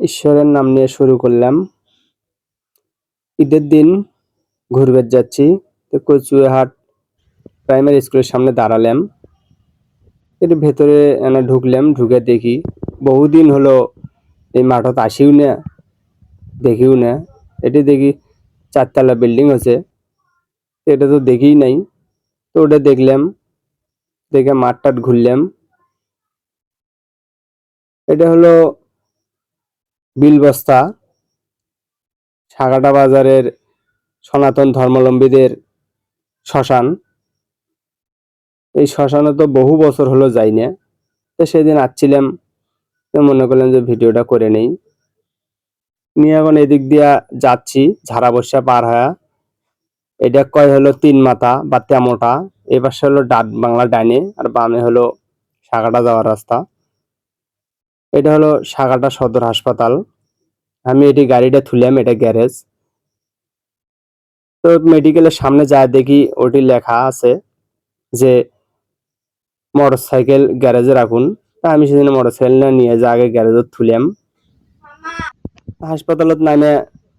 ঈশ্বরের নাম নিয়ে শুরু করলাম। ঈদের দিন ঘুরবে যাচ্ছি। তো কচুয়াহাট প্রাইমারি স্কুলের সামনে দাঁড়ালাম। এর ভেতরে এনে ঢুকলাম, ঢুকে দেখি বহুদিন হলো এই মাঠত আসিও না, দেখিও না। এটি দেখি চারতলা বিল্ডিং আছে। এটা তো দেখিই নাই। তো ওটা দেখলাম, দেখে মাঠ টাট ঘুরলাম। এটা হলো বিলবস্তা সাগাটা বাজারের সনাতন ধর্মাবলম্বীদের শ্মশান। এই শ্মশানে তো বহু বছর হলো যাই না। তো সেদিন আসছিলাম মনে করলাম যে ভিডিওটা করে নেই। নিয়ে এখন এদিক দিয়া যাচ্ছি, ঝাড়া বর্ষা পার হয়ে। এটা কয় হলো তিন মাথা বা তেমোটা এ পাশে হলো ডাট বাংলা ডাইনে, আর বামে হলো সাগাটা যাওয়ার রাস্তা। এটা হলো সাগাটা সদর হাসপাতাল। আমি এটি গাড়িটা থুলাম এটা গ্যারেজ। তো মেডিকেলের সামনে যায় দেখি ওটি লেখা আছে যে মোটরসাইকেল গ্যারেজে রাখুন। তা আমি সেদিন মোটরসাইকেল নিয়ে যা আগে গ্যারেজত থুলাম হাসপাতালত নামে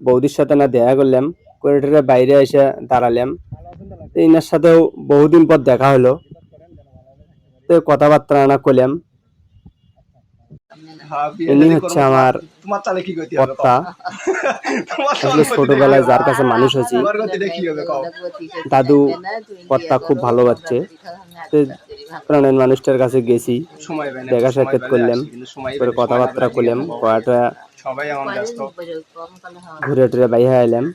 বৌদির সাথে না দেখা করলাম করিডোরের বাইরে এসে দাঁড়ালাম। তো ইনার সাথেও বহুদিন পর দেখা হলো। তো কথাবার্তা না করলাম। ইনি হচ্ছে আমার আসলে ছোটবেলায় যার কাছে মানুষ হয়েছি দাদু কর্তা খুব ভালোবাসছে তো প্রাণের মানুষটার কাছে গেছি। দেখা সাক্ষাৎ করলাম। পেলে কথাবার্তা করলাম। কয়টা ঘুরে টুরে বাইরে এলাম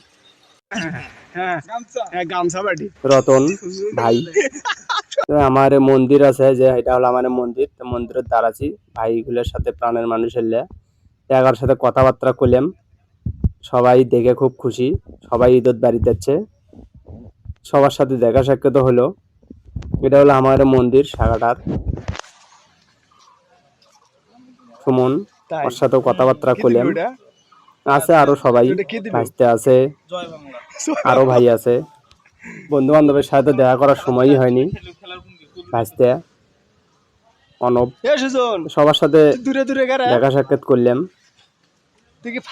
হ্যাঁ হ্যাঁ। রতন ভাই। তো আমার মন্দির আছে যে এটা হলো আমার মন্দির। তো মন্দিরের দ্বার আছি ভাইগুলোর সাথে প্রাণের মানুষের লে এগার সাথে কথাবার্তা করলাম। সবাই দেখে খুব খুশি। সবাই ঈদত বাড়ি যাচ্ছে। সবার সাথে দেখা সাক্ষাৎ হলো। এটা হলো আমার মন্দির সাগাটার সুমন ওর সাথেও কথাবার্তা করলাম। আছে আরও সবাই। ভাসতে আছে। আরও ভাই আছে। বন্ধু বান্ধবের সাথে দেখা করার সময়ই হয়নি। ভাসতে অনব। সবার সাথে দূরে দূরে দেখা সাক্ষাৎ করলাম।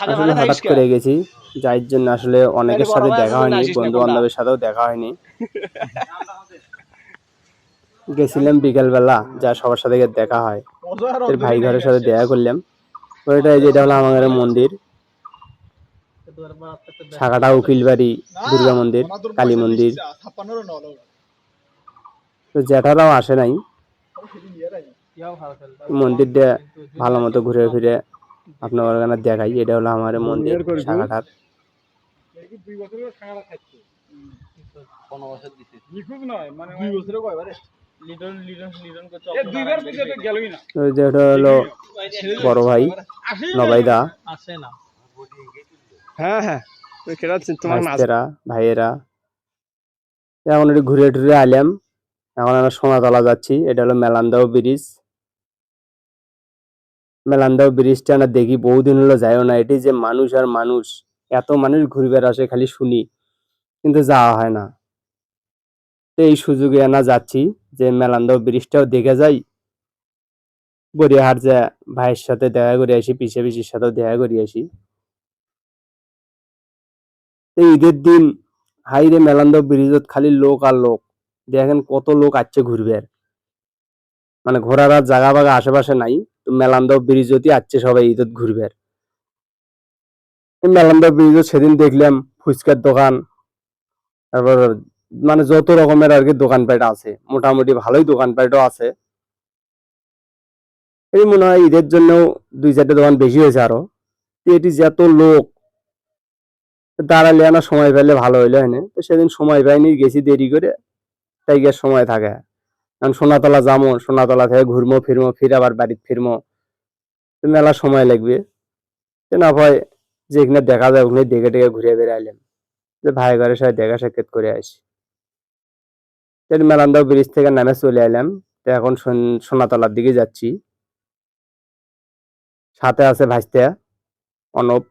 আসলে হঠাৎ করে গেছি। যার জন্য আসলে অনেকের সাথে দেখা হয়নি বন্ধু বান্ধবের সাথেও দেখা হয়নি। গেছিলাম বিকেল বেলা যা সবার সাথে দেখা হয়। ভাই ঘরের সাথে দেখা করলাম। ওইটা যেটা হলো আমাদের মন্দির। শাখাটা উকিল বাড়ি দুর্গা মন্দির কালী মন্দির। তো জ্যাঠারাও আসে নাই। মন্দিরটা ভালো মতো ঘুরে ফিরে আপনার ওখানে দেখাই এটা হলো আমার মন্দির শাখাটার তো যেটা হলো বড় ভাই নবাইদা। হ্যাঁ হ্যাঁ। এখন একটু ঘুরে টুরে এখন আমরা যাচ্ছি। এটা হলো মেলান্দাও ব্রিজ। মেলান্দাও ব্রিজটা না দেখি, বহুদিন হলো যাইও না। এটি যে মানুষ আর মানুষ, এত মানুষ ঘুরবার আসে খালি শুনি, কিন্তু যাওয়া হয় না। তো এই সুযোগে না যাচ্ছি যে মেলান্দাও ব্রিজটাও দেখে যাই। গড়িয়াহাট যে ভাইয়ের সাথে দেখা করে আসি পিছে পিসির সাথেও দেখা করে আসি। এই ঈদের দিন হাইরে মেলান্দ ব্রিজত খালি লোক আর লোক। দেখেন কত লোক আসছে ঘুরবে মানে ঘোরার আর জায়গা বাগা আশেপাশে নাই, তো মেলান্দ ব্রিজতই আসছে সবাই ঈদত ঘুরবে মেলান্দ ব্রিজত সেদিন দেখলাম ফুচকার দোকান, তারপর মানে যত রকমের আর কি দোকানপাট আছে, মোটামুটি ভালোই দোকানপাটও আছে। এই মনে হয় ঈদের জন্য দুই চারটে দোকান বেশি হয়েছে আরও। এটি যত লোক দাঁড়ালে না সময় পেলে ভালো হইল এনে তো সেদিন সময় পাইনি, গেছি দেরি করে, তাই গিয়ে সময় থাকে। কারণ সোনাতলা যাব সোনাতলা থেকে ঘুরমো, ফিরমো, ফিরে আবার বাড়িতে ফিরমো। মেলা সময় লাগবে। না ভয় যেখানে দেখা যায়, ওখানে দেখে ডেকে ঘুরে বেড়াইলাম। যে ভাই ঘরের সাথে দেখা সাক্ষাৎ করে আসি। তো মেলান্দা ব্রিজ থেকে নামে চলে এলাম। তো এখন সোন- সোনাতলার দিকে যাচ্ছি। সাথে আছে ভাইস্তে, অনব।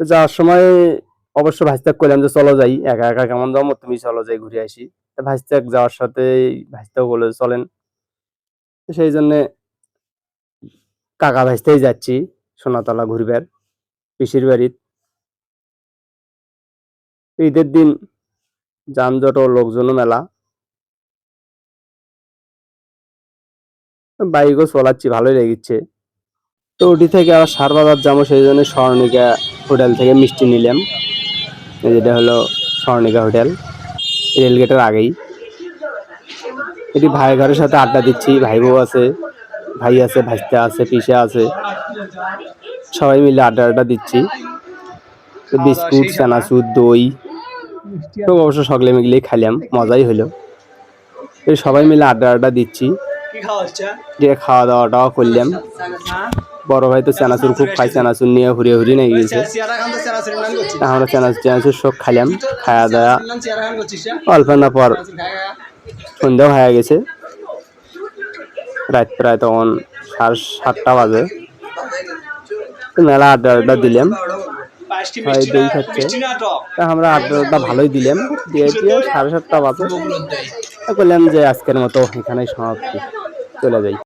তো যাওয়ার সময় অবশ্য ভাইস্তাক করলাম যে চলো যাই, একা একা কেমন যাব? তুমি চলো যাই, ঘুরে আসি। ভাইস্তাক যাওয়ার সাথে ভাইস্তাক বলে চলেন। সেই জন্যে কাকা ভাইস্তেই যাচ্ছি, সোনাতলা ঘুরবার, পিসির বাড়ির। ঈদের দিন যানজট ও লোকজন মেলা। বাইকও চলাচ্ছি, ভালোই লেগেছে। তো ওটি থেকে আবার সার বাজার যাব, সেই জন্য স্বর্ণিকা হোটেল থেকে মিষ্টি নিলাম। যেটা হলো স্বর্ণিকা হোটেল। রেলগেটের আগেই। এটি ভাই ঘরের সাথে আড্ডা দিচ্ছি। ভাই বউ আছে ভাই আছে ভাইস্তা আছে পিসা আছে। সবাই মিলে আড্ডা আড্ডা দিচ্ছি। বিস্কুট চানাচুর দই সব অবশ্য সকলে মিলেই খাইলাম মজাই হলো। এই সবাই মিলে আড্ডা আড্ডা দিচ্ছি। দিয়ে খাওয়া দাওয়াটাও করলাম। বড় ভাই তো চানাচুর খুব খাই চানাচুর নিয়ে ঘুরে ঘুরে নিয়ে গিয়েছে। আমরা চানাচুর চানাচুর সব খাইলাম খাওয়া দাওয়া অল্প না পর সন্ধ্যাও হয়ে গেছে। রাত প্রায় তখন সাড়ে সাতটা বাজে। মেলা আড্ডা আড্ডা দিলাম। ভাই দই খাচ্ছে। তা আমরা আড্ডা ভালোই দিলাম। দিয়ে দিয়ে সাড়ে সাতটা বাজে। বললাম যে আজকের মতো এখানেই সমাপ্তি। চলে যাই।